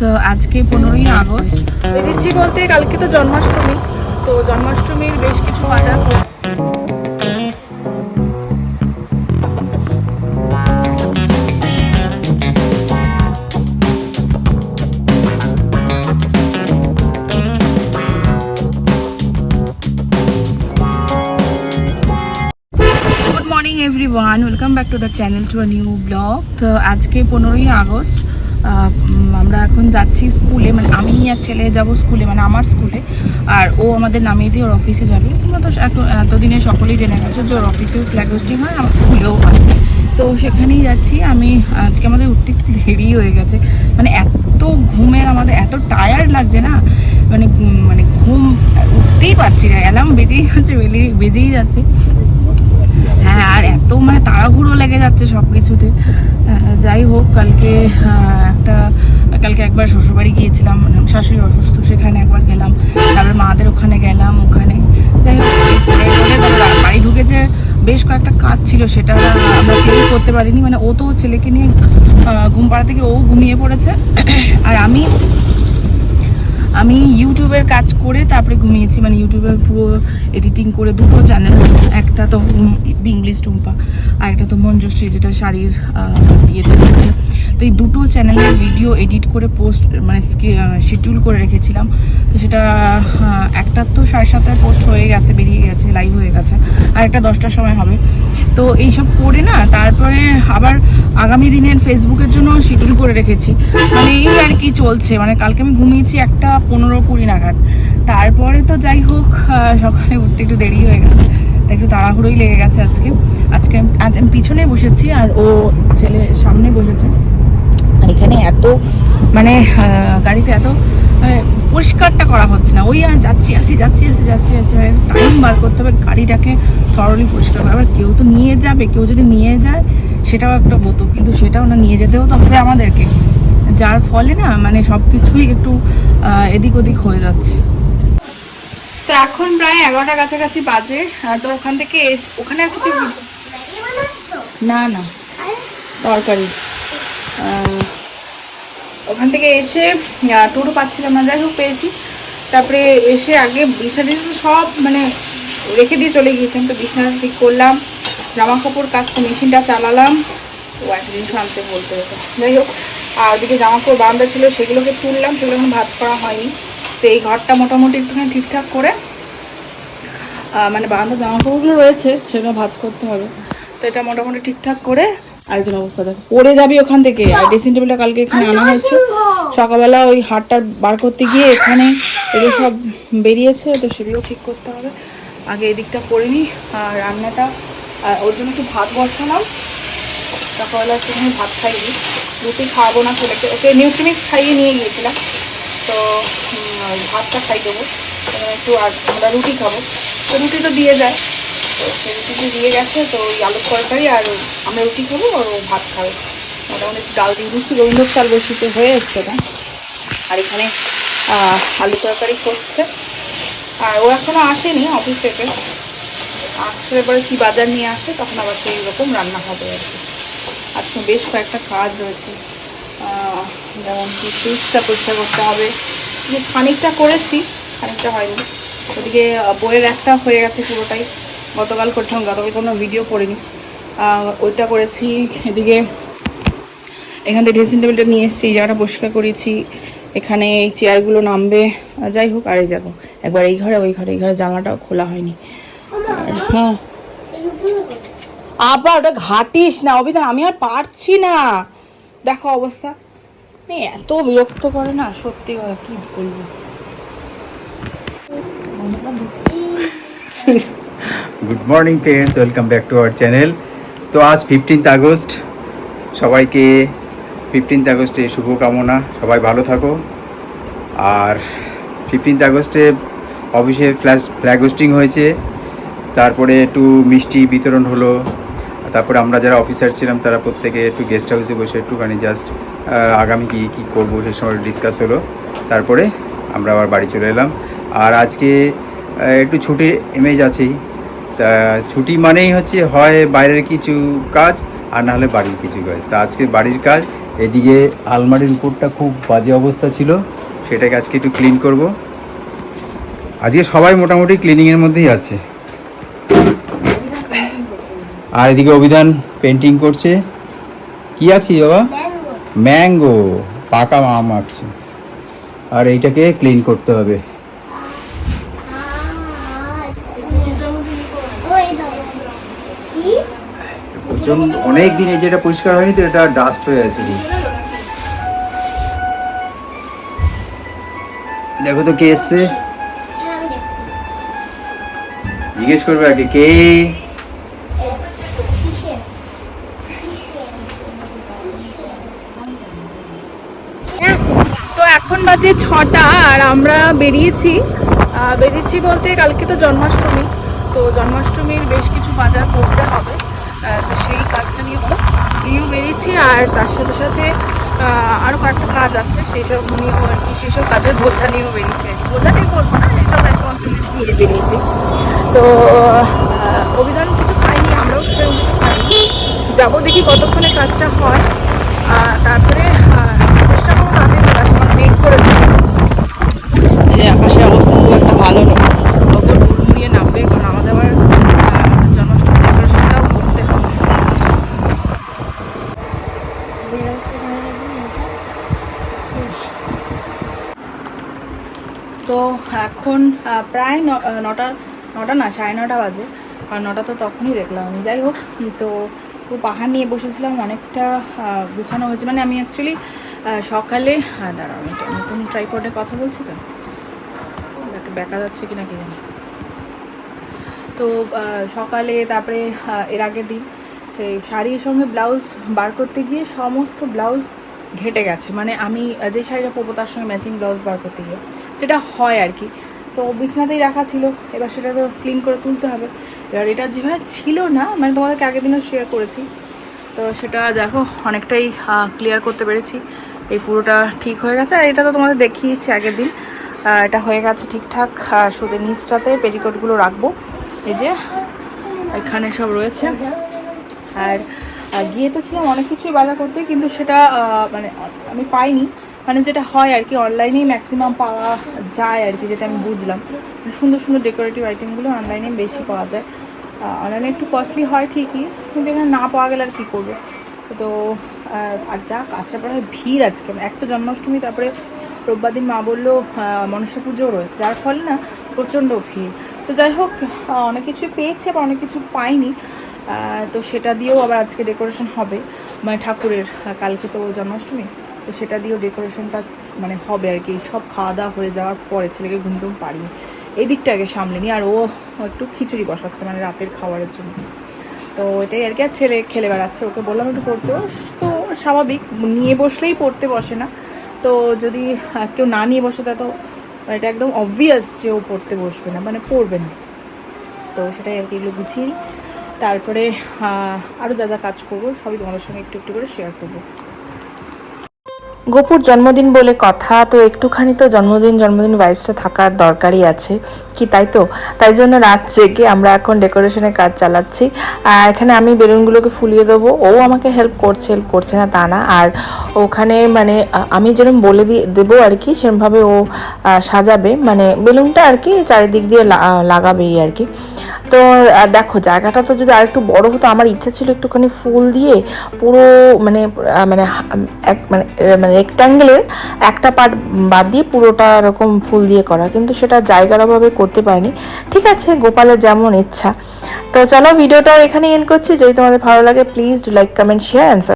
তো আজকে পনেরোই আগস্ট। বেরিয়েছি বলতে কালকে তো জন্মাষ্টমী, তো জন্মাষ্টমীর বেশ কিছু বাজার morning everyone welcome back to the channel to new vlog তো আজকে পনেরোই আগস্ট আমরা এখন যাচ্ছি স্কুলে মানে আমি আর ছেলে যাব স্কুলে মানে আমার স্কুলে, আর ও আমাদের নামিয়ে দিয়ে ওর অফিসে যাবে। তোমরা তো এত, এতদিনে সকলেই জেনে গেছো যে ওর অফিসেও ফ্ল্যাগ হোস্টিং হয়, আমার স্কুলেও হয়। তো সেখানেই যাচ্ছি, আমি আজকে আমাদের উঠতে একটু দেরি হয়ে গেছে। মানে এত ঘুমের আমাদের, এত টায়ার্ড লাগছে না? মানে মানে ঘুম, উঠতেই পারছি না অ্যালার্ম বেজেই যাচ্ছে বেজেই যাচ্ছে। হ্যাঁ আর এত মানে তাড়াহুড়ো লেগে যাচ্ছে সব কিছুতে যাই হোক, কালকে একটা, কালকে একবার শ্বশুরবাড়ি গিয়েছিলাম মানে শাশুড়ি অসুস্থ, সেখানে একবার গেলাম। তারপর মাদের ওখানে গেলাম, ওখানে। যাই হোক বাড়ি ঢুকেছে, বেশ কয়েকটা কাজ ছিল, সেটা আমরা কেউই করতে পারিনি। মানে ও তো ছেলেকে নিয়ে ঘুম পাড়া থেকে ও ঘুমিয়ে পড়েছে। আর আমি আমি ইউটিউবের কাজ করে তারপরে ঘুমিয়েছি মানে ইউটিউবের পুরো এডিটিং করে দুটো চ্যানেল একটা তো ইংলিশ টুম্পা আর একটা তো মঞ্জুশ্রী, যেটা শাড়ির বিয়েতে তো এই দুটো চ্যানেলের ভিডিও এডিট করে পোস্ট মানে শিডিউল করে রেখেছিলাম। তো সেটা আহ, একটা তো সাড়ে সাতটায় পোস্ট হয়ে গেছে বেরিয়ে গেছে লাইভ হয়ে গেছে আর একটা দশটার সময় হবে। তো এইসব করে না তারপরে আবার আগামী দিনের ফেসবুকের জন্য শিডিউল করে রেখেছি। মানে এই আর কি চলছে মানে কালকে আমি ঘুমিয়েছি একটা পনেরো কুড়ি নাগাদ। তারপরে তো যাই হোক সকালে উঠতে একটু দেরি হয়ে গেছে তাই একটু তাড়াহুড়োই লেগে গেছে আজকে। আজকে আজ আমি পিছনে বসেছি আর ও ছেলে সামনে বসেছে। এখানে এত মানে গাড়িতে এত মানে পরিষ্কারটা করা হচ্ছে না। ওই আর যাচ্ছি আসি যাচ্ছি আসি যাচ্ছি আসি টাইম বার করতে হবে গাড়িটাকে থরলি পরিষ্কার করা। আবার কেউ তো নিয়ে যাবে কেউ যদি নিয়ে যায় সেটাও একটা হতো কিন্তু সেটাও না নিয়ে যেতেও তো হবে আমাদেরকে। যার ফলে না মানে সব কিছুই একটু এদিক ওদিক হয়ে যাচ্ছে। তো এখন প্রায় এগারোটা কাছাকাছি বাজে তো ওখান থেকে এস ওখানে কিছু না না তরকারি। ওখান থেকে এসে টোটো পাচ্ছিলাম না, যাই হোক পেয়েছি। তারপরে এসে আগে বিছানা সব মানে রেখে দিয়ে চলে গিয়েছিলাম। তো বিছানা ঠিক করলাম, জামা কাপড় কাচতে মেশিনটা চালালাম ও একটা জিনিস আনতে বলতে হতো। যাই হোক, আর ওদিকে জামা কাপড় বান্ধা ছিল, সেগুলোকে তুললাম, সেগুলো এখন ভাজ করা হয়নি। তো এই ঘরটা মোটামুটি একটুখানি ঠিকঠাক করে মানে বারান্দা জামা কাপড়গুলো রয়েছে, সেগুলো ভাজ করতে হবে। তো এটা মোটামুটি ঠিকঠাক করে আরেকজন অবস্থা দেখো। পড়ে যাবি ওখান থেকে। আর ড্রেসিং টেবিলটা কালকে এখানে আনা হয়েছে। সকালবেলা ওই হাটটা বার করতে গিয়ে এখানে এগুলো সব বেরিয়েছে তো সেগুলো ঠিক করতে হবে। আগে এদিকটা করে নিই আর রান্নাটা ওর জন্য একটু ভাত বসালাম। সকালবেলা একটুখানি ভাত খাইয়ে রুটি খাওয়াবো না ছেলেকে। ওকে নিউট্রিমিক্স খাইয়ে নিয়ে গিয়েছিলাম। তো ভাতটা খাই দেবো। একটু আর আমরা রুটি খাব। তো রুটি তো দিয়ে যায়। রুটিটি দিয়ে গেছে, তো ওই আলুর তরকারি আর আমরা রুটি খাব আর ও ভাত খাবে। মোটামুটি ডাল দিয়ে দিচ্ছি রবীন্দ্র চাল বসিতে হয়ে এসছে না। আর এখানে আলু তরকারি করছে। আর ও এখনও আসেনি অফিস থেকে। আসতে এবারে কি বাজার নিয়ে আসে, তখন আবার সেই রকম রান্না হবে আর কি। আজকে বেশ কয়েকটা কাজ রয়েছে। যেমন কি ফ্রিজটা পরিষ্কার করতে হবে। যে খানিকটা করেছি, খানিকটা হয়নি। ওদিকে বইয়ের একটা হয়ে গেছে পুরোটাই। গতকাল করছিলাম গতকাল কোনো ভিডিও করিনি। ওইটা করেছি এদিকে এখান থেকে ড্রেসিং টেবিলটা নিয়ে এসেছি জায়গাটা পরিষ্কার করেছি। এখানে এই চেয়ারগুলো নামবে যাই হোক আরে যাব একবার এই ঘরে ওই ঘরে এই ঘরে জানলাটাও খোলা হয়নি। হ্যাঁ। আবার ওটা ঘাটিস না অবিধান আমি আর পারছি না। দেখো অবস্থা। এত বিরক্ত করে না সত্যি কথা কি বলব? Good morning friends welcome back to our channel তো আজ ফিফটিন্থ আগস্ট। সবাইকে ফিফটিন্থ আগস্টে শুভকামনা। সবাই ভালো থাকো। আর ফিফটিন্থ আগস্টে অফিসে ফ্ল্যাশ ফ্ল্যাগ হোস্টিং হয়েছে। তারপরে একটু মিষ্টি বিতরণ হলো। তারপরে আমরা যারা অফিসার ছিলাম, তারা প্রত্যেকে একটু গেস্ট হাউসে বসে একটুখানি জাস্ট আগামী কী কী করব সে সময় ডিসকাস হলো। তারপরে আমরা আবার বাড়ি চলে এলাম। আর আজকে একটু ছুটির ইমেজ আছেই। তা ছুটি মানেই হচ্ছে হয় বাইরের কিছু কাজ আর না হলে বাড়ির কিছু কাজ। তা আজকে বাড়ির কাজ এদিকে আলমারির উপরটা খুব বাজে অবস্থা ছিল সেটাকে আজকে একটু ক্লিন করব। আজকে সবাই মোটামুটি ক্লিনিংয়ের মধ্যেই আছে। আর এদিকে অভিধান পেন্টিং করছে। কি আঁকছি বাবা? ম্যাঙ্গো পাকা আম আঁকছে। আর এইটাকে ক্লিন করতে হবে। প্রচণ্ড অনেক দিন এই যেটা পরিষ্কার হয়নি তো এটা ডাস্ট হয়ে আছে দেখো তো কে এসছে। জিজ্ঞেস করবে আগে কে? তো এখন বাজে ছটা আর আমরা বেরিয়েছি। বেরিয়েছি বলতে কালকে তো জন্মাষ্টমী, তো জন্মাষ্টমীর বেশ কিছু বাজার করতে হবে। তো সেই কাজটা নিয়ে হলো নিয়েও বেরিয়েছি আর তার সাথে সাথে আরও কয়েকটা কাজ আছে সেই সব নিয়েও আর কি সেই সব কাজের বোঝা নিয়েও বেরিয়েছি আর কি। বোঝা নিয়ে বলব না এইসব রেসপন্সিবিলিটি নিয়ে বেরিয়েছি। তো অভিধান কিছু পাইনি, আমরাও কিছু পাইনি। যাব দেখি কতক্ষণে কাজটা হয় তারপরে আহ, চেষ্টা করব তাদের আসার মেঘ করেছে এই যে আকাশের অবস্থা খুব একটা ভালো নেই খবর হুড়মুড়িয়ে নামবে কারণ আমাদের আবার আহ, জন্মাষ্টমী ডেকোরেশনটাও করতে হবে তো এখন আহ, প্রায় নটা নটা না, সাড়ে নটা বাজে। আর নটা তো তখনই দেখলাম। আমি যাই হোক তো পুরো পাহাড় নিয়ে বসেছিলাম, অনেকটা গুছানো হয়েছে। মানে আমি অ্যাকচুয়ালি সকালে হ্যাঁ দাঁড়াও, আমি নতুন ট্রাইপডে কথা বলছি তো? দেখ- যাচ্ছে কি না কি জানি? তো সকালে, তারপরে এর আগের দিন শাড়ির সঙ্গে ব্লাউজ বার করতে গিয়ে সমস্ত ব্লাউজ ঘেটে গেছে। মানে আমি যে শাড়িটা পরবো তার সঙ্গে ম্যাচিং ব্লাউজ বার করতে গিয়ে, যেটা হয় আর কি। তো বিছানাতেই রাখা ছিল। এবার সেটা তো ক্লিন করে তুলতে হবে। এবার এটা যেভাবে ছিল না মানে তোমাদেরকে আগের দিনও শেয়ার করেছি। তো সেটা দেখো, অনেকটাই ক্লিয়ার করতে পেরেছি। এই পুরোটা ঠিক হয়ে গেছে। আর এটা তো তোমাদের দেখিয়েছি আগের দিন। এটা হয়ে গেছে ঠিকঠাক। শুধু নিচটাতে পেটিকোটগুলো রাখব। এই যে, এখানে সব রয়েছে। আর গিয়ে তো ছিলাম অনেক কিছুই বাজার করতে, কিন্তু সেটা মানে আমি পাইনি। মানে যেটা হয় আর কি অনলাইনেই ম্যাক্সিমাম পাওয়া যায় আর কি, যেটা আমি বুঝলাম। সুন্দর সুন্দর ডেকোরেটিভ আইটেমগুলো অনলাইনে বেশি পাওয়া যায়। অনলাইনে একটু কস্টলি হয় ঠিকই, কিন্তু এখানে না পাওয়া গেলে আর কী করব? তো আর যা কাঁচরাপাড়ায় ভিড় আজকে। এক তো জন্মাষ্টমী, তারপরে রোববার দিন মা বলল মনসা পুজোও রয়েছে যার ফলে না প্রচণ্ড ভিড়। তো যাই হোক অনেক কিছু পেয়েছি, আবার অনেক কিছু পাইনি। তো সেটা দিয়েও আবার আজকে ডেকোরেশন হবে। মানে ঠাকুরের কালকে তো জন্মাষ্টমী। তো সেটা দিয়েও ডেকোরেশনটা মানে হবে আর কি। সব খাওয়া দাওয়া হয়ে যাওয়ার পরে ছেলেকে ঘুম টুম পারিয়ে এই দিকটা আগে সামলে নিই আর ও একটু খিচুড়ি বসাচ্ছে মানে রাতের খাবারের জন্য। তো এটাই আর কি। আর ছেলে খেলে বেড়াচ্ছে। ওকে বললাম একটু পড়তে বস। তো স্বাভাবিক, নিয়ে বসলেই পড়তে বসে না। তো যদি কেউ না নিয়ে বসে তা তো এটা একদম অবভিয়াস যে ও পড়তে বসবে না মানে পড়বে না। তো সেটাই আর কি এগুলো গুছিয়ে তারপরে আরও যা যা কাজ করব সবই তোমাদের সঙ্গে একটু একটু করে শেয়ার করব। গোপুর জন্মদিন বলে কথা, তো একটুখানি তো জন্মদিন জন্মদিন ভাইবসটা থাকার দরকারই আছে। কি তাই তো? তাই জন্য রাত জেগে আমরা এখন ডেকোরেশনের কাজ চালাচ্ছি। আর এখানে আমি বেলুনগুলোকে ফুলিয়ে দেবো। ও আমাকে হেল্প করছে হেল্প করছে না তা না। আর ওখানে মানে আমি যেরকম বলে দিয়ে দেবো আর কি সেরকমভাবে ও সাজাবে। মানে বেলুনটা আর কি চারিদিক দিয়ে লাগাবেই আর কি। তো দেখো, জায়গাটা তো যদি আরেকটু বড় হতো, আমার ইচ্ছা ছিল একটুখানি ফুল দিয়ে পুরো মানে মানে এক মানে মানে রেক্ট্যাঙ্গেলের একটা পার্ট বাদ দিয়ে পুরোটা এরকম ফুল দিয়ে করা। কিন্তু সেটা জায়গার অভাবে করতে পারিনি। ঠিক আছে, গোপালের যেমন ইচ্ছা। তো চলো, ভিডিওটা এখানে এন্ড করছি। যদি তোমাদের ভালো লাগে please do like comment share and